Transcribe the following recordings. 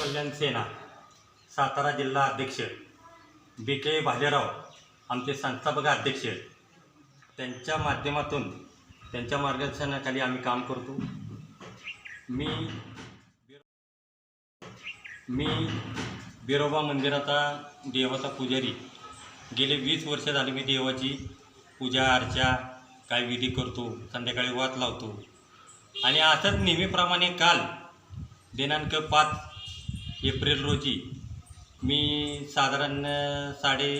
कल्याण सेना सातारा जिल्हा अध्यक्ष बी के भालेराव आमचे संस्थापक अध्यक्ष त्यांच्या माध्यमातून त्यांच्या मार्गदर्शनाखाली आम्ही काम करतो. मी मी बिरोबा मंदिराचा देवाचा पुजारी. गेले वीस वर्ष झाले मी देवाची पूजा अर्चा काय विधी करतो संध्याकाळी वात लावतो. आणि असंच नेहमीप्रमाणे काल दिनांक पाच एप्रिल रोजी मी साधारण साडे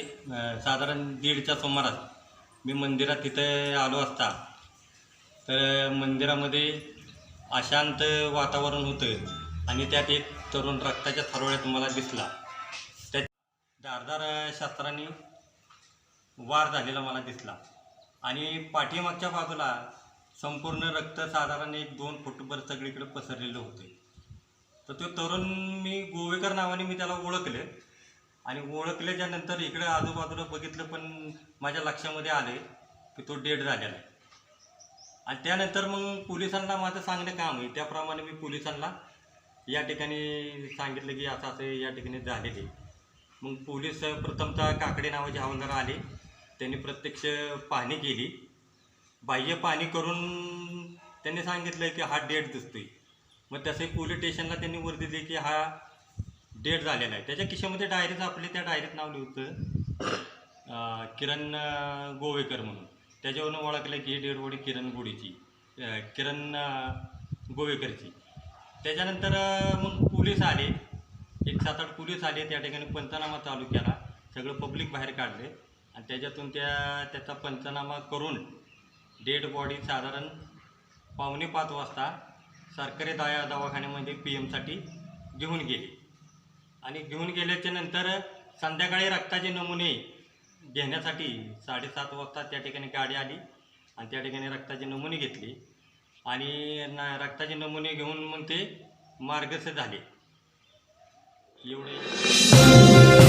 साधारण दीडच्या सुमारास मी मंदिरात तिथं आलो असता. तर मंदिरामध्ये अशांत वातावरण होतं. आणि त्यात एक तरुण रक्ताच्या थरोळ्यात मला दिसला. त्या धारदार शस्त्राने वार झालेला मला दिसला. आणि पाठीमागच्या बाजूला संपूर्ण रक्त साधारण एक दोन फुटभर सगळीकडे पसरलेलं होते. तर तो तरुण मी गोवेकर नावाने मी त्याला ओळखले. आणि ओळखल्याच्या नंतर इकडे आजूबाजूला बघितलं पण माझ्या लक्षामध्ये आले की तो डेड झालेला आहे. आणि त्यानंतर मग पोलिसांना माझं सांगणं काम आहे. त्याप्रमाणे मी पोलिसांना या ठिकाणी सांगितलं की असं असं या ठिकाणी झालेले. मग पोलीस प्रथमतः काकडे नावाचे हवालदार आले. त्यांनी प्रत्यक्ष पाहणी केली. बाह्य पाहणी करून त्यांनी सांगितलं की हा डेट दिसतोय. मग तसे पोलीस स्टेशनला त्यांनी वर दिली की हा डेट झालेला आहे. त्याच्या किशामध्ये डायरीच आपले त्या डायरीत नाव लिहितं किरण गोवेकर म्हणून. त्याच्यावरून ओळखलं की ही डेडबॉडी किरण गोडीची किरण गोवेकरची. त्याच्यानंतर मग पोलीस आले. एक सात आठ पोलीस आले. त्या ठिकाणी पंचनामा चालू केला. सगळं पब्लिक बाहेर काढले. आणि त्याच्यातून त्या त्याचा पंचनामा करून डेड बॉडी साधारण पावणे पाच वाजता सरकारी दया दवाखान्यामध्ये पी एमसाठी घेऊन गेले. आणि घेऊन गेल्याच्यानंतर संध्याकाळी रक्ताचे नमुने घेण्यासाठी साडेसात वाजता त्या ठिकाणी गाडी आली. आणि त्या ठिकाणी रक्ताचे नमुने घेतले. आणि ना रक्ताचे नमुने घेऊन मग ते मार्गस्थ झाले. एवढे.